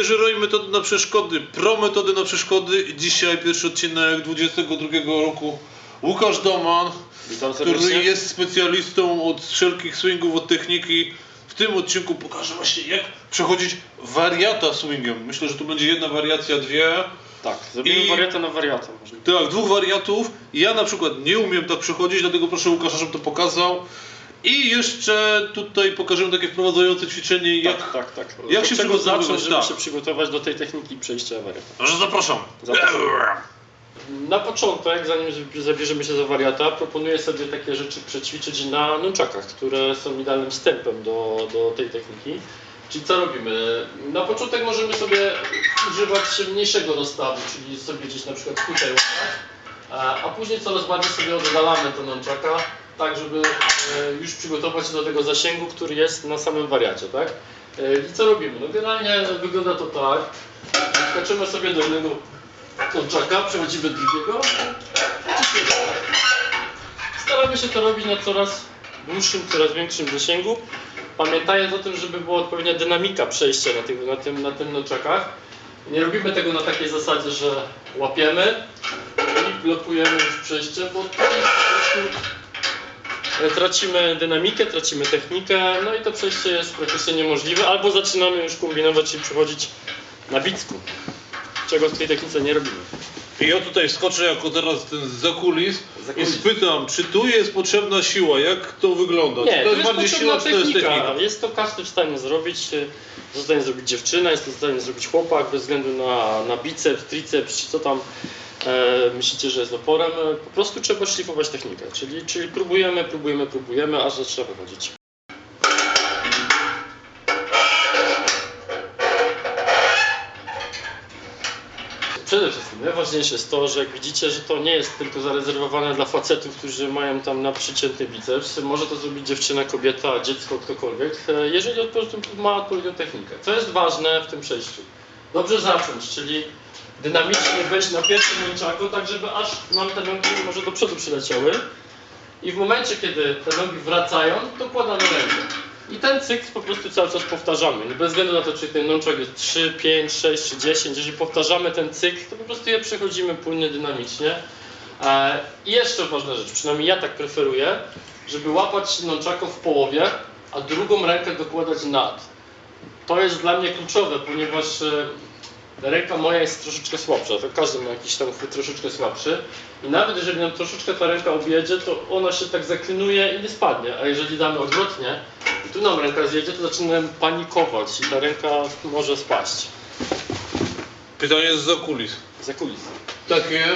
User metody na przeszkody, pro metody na przeszkody. Dzisiaj pierwszy odcinek 22 roku. Łukasz Doman, który jest specjalistą od wszelkich swingów, od techniki. W tym odcinku pokażę właśnie jak przechodzić wariata swingiem. Myślę, że tu będzie jedna wariacja, dwie. Tak, zrobimy I- wariata na wariata. Można. Tak, dwóch wariatów. Ja na przykład nie umiem tak przechodzić, dlatego proszę Łukasza, żeby to pokazał. I jeszcze tutaj pokażemy takie wprowadzające ćwiczenie, jak... Tak, tak, tak. jak Od się zacząć, żeby tak. się przygotować do tej techniki przejścia wariata? Że zapraszam. Zapraszam. Na początek, zanim zabierzemy się za wariata, proponuję sobie takie rzeczy przećwiczyć na nunchakach, które są idealnym wstępem do, do tej techniki. Czyli co robimy? Na początek możemy sobie używać mniejszego rozstawu, czyli sobie gdzieś na przykład tutaj łapać, a, a później coraz bardziej sobie oddalamy to nunchaka, tak żeby e, już przygotować się do tego zasięgu, który jest na samym wariacie, tak? E, I co robimy? No generalnie wygląda to tak, skaczymy sobie do jednego nunchaka, przechodzimy do drugiego Staramy się to robić na coraz dłuższym, coraz większym zasięgu. Pamiętając o tym, żeby była odpowiednia dynamika przejścia na, tych, na tym, na tym nunchakach. Nie robimy tego na takiej zasadzie, że łapiemy i blokujemy już przejście, bo to jest po prostu tracimy dynamikę, tracimy technikę, no i to przejście jest praktycznie niemożliwe, albo zaczynamy już kombinować i przechodzić na bicku, czego w tej technice nie robimy. I ja tutaj skoczę jako teraz ten za kulis Za i spytam, czy tu jest potrzebna siła? Jak to wygląda? Nie, czy to jest jest bardziej siła, czy to jest technika. technika? Jest to każdy w stanie zrobić. y, To w stanie zrobić dziewczyna, jest to w stanie zrobić chłopak, bez względu na, na biceps, triceps, czy co tam myślicie, że jest oporem. E, Po prostu trzeba szlifować technikę. Czyli, czyli próbujemy, próbujemy, próbujemy, aż zaczyna wychodzić. Przede wszystkim najważniejsze jest to, że jak widzicie, że to nie jest tylko zarezerwowane dla facetów, którzy mają tam na przycięty biceps. Może to zrobić dziewczyna, kobieta, dziecko, ktokolwiek, e, jeżeli po prostu ma odpowiednią technikę. Co jest ważne w tym przejściu? Dobrze zacząć, czyli dynamicznie wejść na pierwszym mięczaku, tak żeby aż nam te nogi może do przodu przyleciały. I w momencie, kiedy te nogi wracają, dokładamy rękę. I ten cykl po prostu cały czas powtarzamy. Bez względu na to, czy ten nunchak jest 3, 5, 6 czy 10, jeżeli powtarzamy ten cykl, to po prostu je przechodzimy płynnie, dynamicznie. E, I jeszcze ważna rzecz, przynajmniej ja tak preferuję, żeby łapać nunchaka w połowie, a drugą rękę dokładać nad. To jest dla mnie kluczowe, ponieważ e, ręka moja jest troszeczkę słabsza, to każdy ma jakiś tam chwyt troszeczkę słabszy i nawet jeżeli nam troszeczkę ta ręka objedzie, to ona się tak zaklinuje i nie spadnie, a jeżeli damy odwrotnie i tu nam ręka zjedzie, to zaczynamy panikować i ta ręka może spaść. Pytanie jest za kulis. Za kulis. Takie,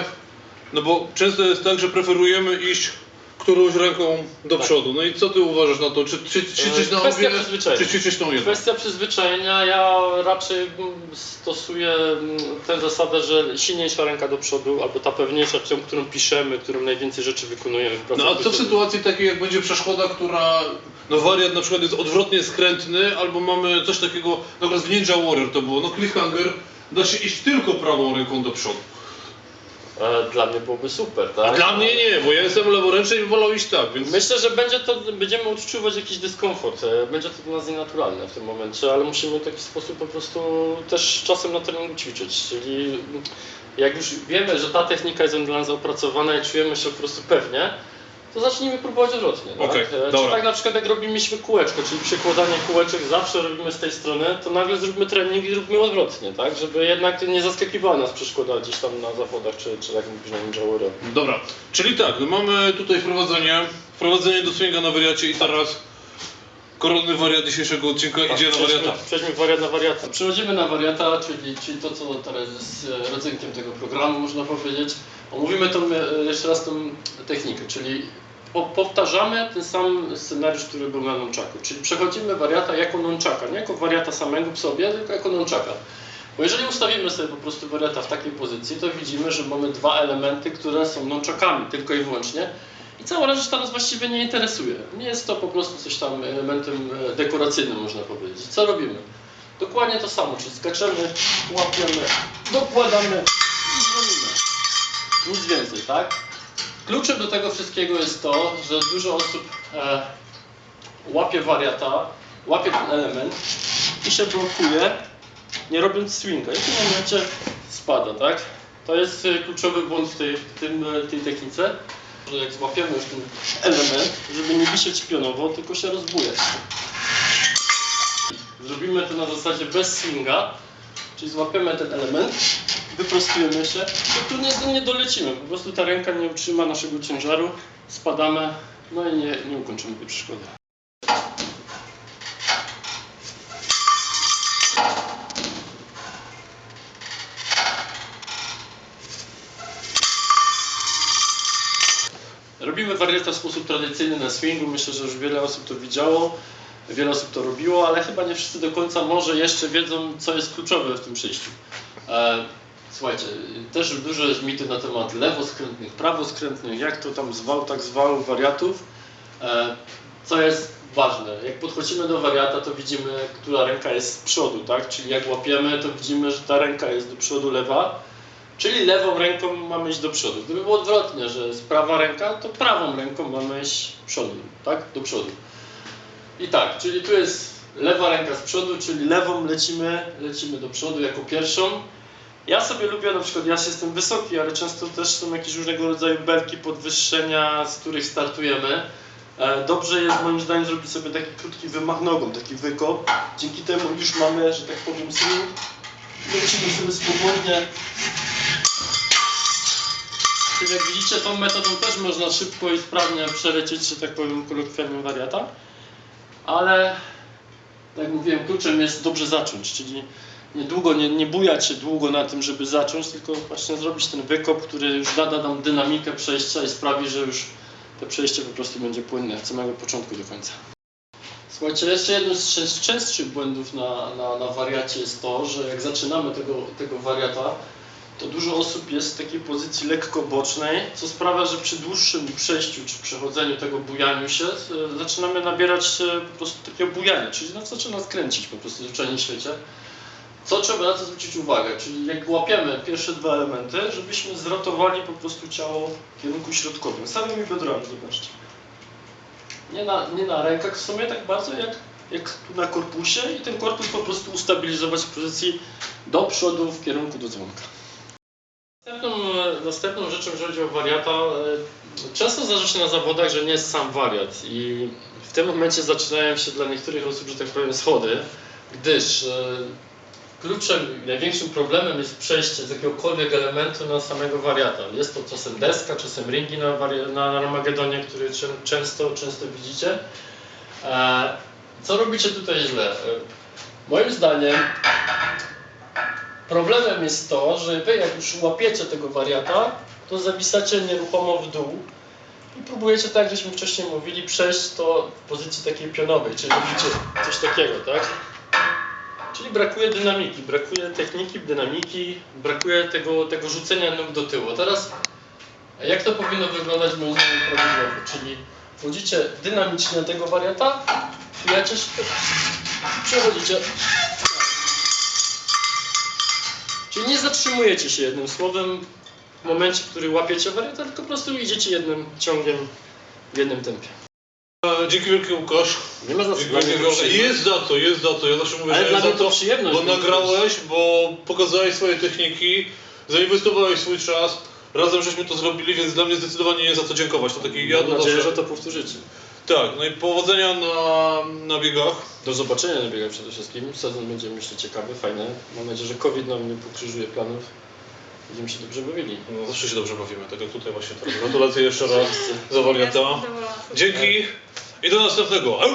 no bo często jest tak, że preferujemy iść którąś ręką do Tak. przodu. No i co ty uważasz na to? Czy, czy ćwiczyć na obie, czy ćwiczyć tą jedną? Kwestia przyzwyczajenia, ja raczej stosuję mm, tę zasadę, że silniejsza ręka do przodu, albo ta pewniejsza, tą, którą piszemy, którą najwięcej rzeczy wykonujemy. w No a co w sytuacji takiej, jak będzie przeszkoda, która, no wariat na przykład jest odwrotnie skrętny, albo mamy coś takiego, na przykład w Ninja Warrior to było, no cliffhanger, da się iść tylko prawą ręką do przodu. E, Dla mnie byłoby super, A tak? dla mnie nie, bo ja jestem leworęczny i wolał iść tak, więc... Myślę, że będzie to, będziemy odczuwać jakiś dyskomfort. e, Będzie to dla nas nienaturalne w tym momencie, ale musimy w taki sposób po prostu też czasem na treningu ćwiczyć. Czyli jak już wiemy, że ta technika jest dla nas opracowana i czujemy się po prostu pewnie, to zacznijmy próbować odwrotnie. Tak? Okej, E, Czy dobra. tak na przykład jak robiliśmy kółeczko, czyli przekładanie kółeczek zawsze robimy z tej strony, to nagle zróbmy trening i zróbmy odwrotnie, tak? Żeby jednak nie zaskakiwała nas przeszkoda gdzieś tam na zawodach, czy, czy jak mówisz na Ninja. Dobra, czyli tak, no mamy tutaj wprowadzenie, wprowadzenie do swinga na wariacie i teraz koronny wariat dzisiejszego odcinka Tak, idzie na wariata. Przejdźmy wariat na wariata. Przechodzimy na wariata, czyli, czyli to, co teraz jest e, rodzynkiem tego programu, można powiedzieć. Omówimy tą, e, jeszcze raz tą technikę, czyli po- powtarzamy ten sam scenariusz, który był na nunchaku. Czyli przechodzimy wariata jako nunchaka, nie jako wariata samego w sobie, tylko jako nunchaka. Bo jeżeli ustawimy sobie po prostu wariata w takiej pozycji, to widzimy, że mamy dwa elementy, które są nunchakami tylko i wyłącznie. I cała reszta nas właściwie nie interesuje. Nie jest to po prostu coś tam elementem e, dekoracyjnym, można powiedzieć. Co robimy? Dokładnie to samo, czyli skaczemy, łapiemy, dokładamy i dzwonimy. Nic więcej, tak? Kluczem do tego wszystkiego jest to, że dużo osób e, łapie wariata, łapie ten element i się blokuje nie robiąc swinga. I w tym momencie spada, tak? To jest y, kluczowy błąd w tej, w tym, y, tej technice, że jak złapiemy już ten element, żeby nie wisieć pionowo, tylko się rozbujać. Zrobimy to na zasadzie bez swinga, czyli złapiemy ten element, wyprostujemy się i tu nie, nie dolecimy, po prostu ta ręka nie utrzyma naszego ciężaru, spadamy, no i nie, nie ukończymy tej przeszkody. Robimy wariata w sposób tradycyjny na swingu. Myślę, że już wiele osób to widziało, wiele osób to robiło, ale chyba nie wszyscy do końca może jeszcze wiedzą, co jest kluczowe w tym przejściu. Słuchajcie, też dużo jest mitów na temat lewoskrętnych, prawoskrętnych, jak to tam zwał, tak zwał, wariatów. E, co jest ważne, jak podchodzimy do wariata, to widzimy, która ręka jest z przodu, tak? Czyli jak łapiemy, to widzimy, że ta ręka jest do przodu lewa, Czyli lewą ręką mamy iść do przodu. Gdyby było odwrotnie, że jest prawa ręka, to prawą ręką mamy iść przodu, tak? Do przodu. I tak, czyli tu jest lewa ręka z przodu, czyli lewą lecimy, lecimy do przodu jako pierwszą. Ja sobie lubię, na przykład ja jestem wysoki, ale często też są jakieś różnego rodzaju belki podwyższenia, z których startujemy. E, Dobrze jest moim zdaniem zrobić sobie taki krótki wymach nogą, taki wykop. Dzięki temu już mamy, że tak powiem, swing. Lecimy sobie swobodnie jak widzicie, tą metodą też można szybko i sprawnie przelecieć, że tak powiem, kolokwialnie wariata. Ale, tak jak mówiłem, kluczem jest dobrze zacząć, czyli niedługo, nie, nie bujać się długo na tym, żeby zacząć, tylko właśnie zrobić ten wykop, który już nada nam dynamikę przejścia i sprawi, że już to przejście po prostu będzie płynne od samego początku do końca. Słuchajcie, jeszcze jednym z czę- z częstszych błędów na, na, na wariacie jest to, że jak zaczynamy tego, tego wariata, to dużo osób jest w takiej pozycji lekko bocznej, co sprawia, że przy dłuższym przejściu czy przechodzeniu tego bujaniu się zaczynamy nabierać po prostu takiego bujania, czyli nas zaczyna skręcić po prostu w zwyczajnym świecie. Co trzeba na to zwrócić uwagę? Czyli jak łapiemy pierwsze dwa elementy, żebyśmy zrotowali po prostu ciało w kierunku środkowym, samymi biodrami, zobaczcie. Nie na, nie na rękach w sumie tak bardzo jak, jak tu na korpusie i ten korpus po prostu ustabilizować w pozycji do przodu w kierunku do dzwonka. Następną, e, następną rzeczą, jeżeli chodzi o wariata, e, często zdarza się na zawodach, że nie jest sam wariat i w tym momencie zaczynają się dla niektórych osób, że tak powiem, schody, gdyż kluczem, największym problemem jest przejście z jakiegokolwiek elementu na samego wariata. Jest to czasem deska, czasem ringi na, na Armagedonie, który czę- często, często widzicie. E, Co robicie tutaj źle? E, Moim zdaniem Problemem jest to, że wy jak już łapiecie tego wariata, to zawisacie nieruchomo w dół i próbujecie, tak żeśmy wcześniej mówili, przejść to w pozycji takiej pionowej, czyli robicie coś takiego, tak? Czyli brakuje dynamiki, brakuje techniki, dynamiki, brakuje tego, tego rzucenia nóg do tyłu. Teraz jak to powinno wyglądać moim zdaniem prawidłowo? Czyli wchodzicie dynamicznie na tego wariata, chwileczkę się, przechodzicie Czyli nie zatrzymujecie się jednym słowem w momencie, w którym łapiecie wariata, tylko po prostu idziecie jednym ciągiem w jednym tempie. Dzięki wielkie Łukasz. Nie ma za co. To. Jest za to, jest za to. Ja zawsze mówię, Ale że dla jest mnie za to przyjemność, Bo nagrałeś, bo pokazałeś swoje techniki, zainwestowałeś swój czas. Razem żeśmy to zrobili, więc dla mnie zdecydowanie jest za co dziękować. To taki ja Mam to nadzieję, zawsze... że to powtórzycie. Tak, no i powodzenia na, na biegach. Do zobaczenia na biegach przede wszystkim. Sezon będzie myślę ciekawy, fajny. Mam nadzieję, że COVID nam nie pokrzyżuje planów. Będziemy się dobrze bawili. No, zawsze się dobrze bawimy, tak jak tutaj właśnie teraz. Gratulacje jeszcze raz za wariata. Dzięki i do następnego. Au!